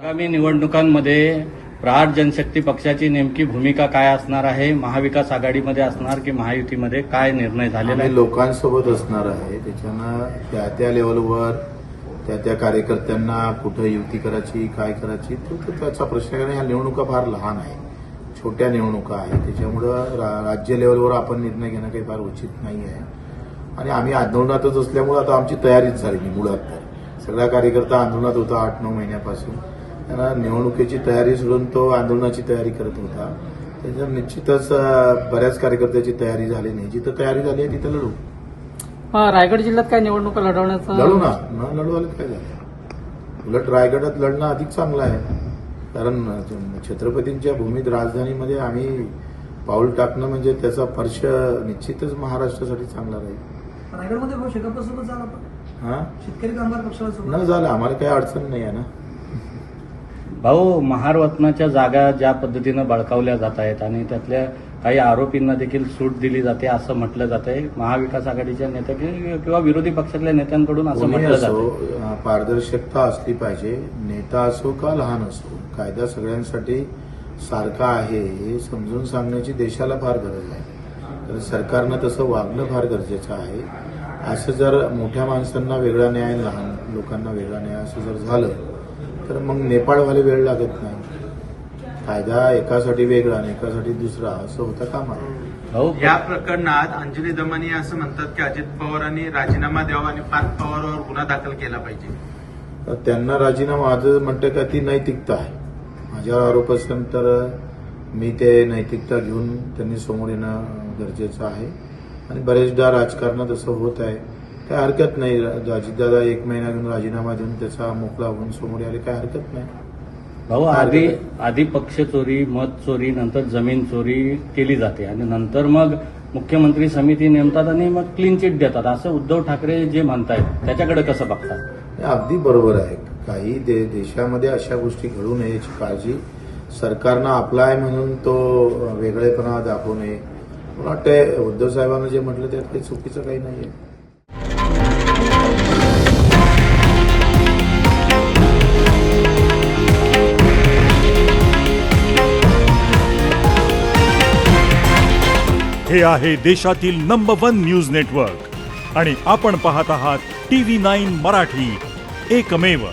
आगामी निवडणुकांमध्ये प्रहार जनशक्ती पक्षाची नेमकी भूमिका काय असणार आहे महाविकास आघाडीमध्ये असणार की महायुतीमध्ये काय निर्णय झालेला आहे? लोकांसोबत असणार आहे. त्याच्यानं त्या त्या लेवलवर त्या त्या कार्यकर्त्यांना कुठं युती करायची काय करायची तो त्याचा प्रश्न आहे. कारण ह्या निवडणुका फार लहान आहे छोट्या निवडणुका आहेत. त्याच्यामुळं राज्य लेवलवर आपण निर्णय घेणं काही फार उचित नाही आहे. आणि आम्ही आंदोलनातच असल्यामुळं आता आमची तयारीच झाली मुळात तर. सगळा कार्यकर्ता आंदोलनात होता आठ नऊ महिन्यापासून. त्यांना निवडणुकीची तयारी सोडून तो आंदोलनाची तयारी करत होता. त्याच्यात निश्चितच बऱ्याच कार्यकर्त्याची तयारी झाली नाही. जिथं तयारी झाली आहे तिथं लढू. हा, रायगड जिल्ह्यात काय निवडणुका लढवण्याचं? लढू ना. न लढवायला काय झालं? उलट रायगडात लढणं अधिक चांगलं आहे. कारण छत्रपतींच्या भूमीत राजधानीमध्ये आम्ही पाऊल टाकणं म्हणजे त्याचा स्पर्श निश्चितच महाराष्ट्रासाठी चांगला राहील. रायगडमध्ये भाऊ शेकापसोबत झाला पण. हा? शेतकरी कामगार पक्षाला न झालं. आम्हाला काही अडचण नाही आहे ना. भाऊ महारवतनाच्या जागा ज्या पद्धतीनं बळकावल्या जात आहेत आणि त्यातल्या काही आरोपींना देखील सूट दिली जाते असं म्हटलं जात आहे. महाविकास आघाडीच्या नेत्या किंवा विरोधी पक्षातल्या नेत्यांकडून असं म्हटलं जातं पारदर्शकता असली पाहिजे. नेता असो का लहान असो कायदा सगळ्यांसाठी सारखा आहे हे समजून सांगण्याची देशाला फार गरज आहे. तर सरकारनं तसं वागणं फार गरजेचं आहे. असं जर मोठ्या माणसांना वेगळा न्याय लहान लोकांना वेगळा न्याय असं जर झालं तर मग नेपाळ व्हायला वेळ लागत नाही. कायदा एकासाठी वेगळा आणि एकासाठी दुसरा असं होता कामा नये. भाऊ या प्रकरणात अंजली दमानी असं म्हणतात की अजित पवारांनी राजीनामा द्यावा आणि पार्थ पवारवर गुन्हा दाखल केला पाहिजे. तर त्यांना राजीनामा माझं म्हणतं का ती नैतिकता आहे. माझ्यावर आरोप असेल तर मी ते नैतिकता घेऊन त्यांनी समोर येणं गरजेचं आहे. आणि बरेचदा राजकारणात असं होत आहे. काय हरकत नाही अजितदादा एक महिना घेऊन राजीनामा देऊन त्याचा मोकळा होऊन समोर यायला काय हरकत नाही. भाऊ आधी आधी पक्ष चोरी मत चोरी नंतर जमीन चोरी केली जाते. आणि नंतर मग मुख्यमंत्री समिती नेमतात आणि मग क्लीन चिट देतात. असं उद्धव ठाकरे जे म्हणतायत त्याच्याकडे कसं बघतात? अगदी बरोबर आहे. काही दे देशामध्ये अशा गोष्टी घडू नये याची काळजी सरकारनं आपला आहे म्हणून तो वेगळेपणा दाखवू नये. मला वाटतंय उद्धव साहेबांना जे म्हटलं त्यात काही चुकीचं काही नाही आहे हे आहे देशातील नंबर वन न्यूज नेटवर्क आणि आपण पाहत आहात टी व्ही नाईन मराठी. एकमेव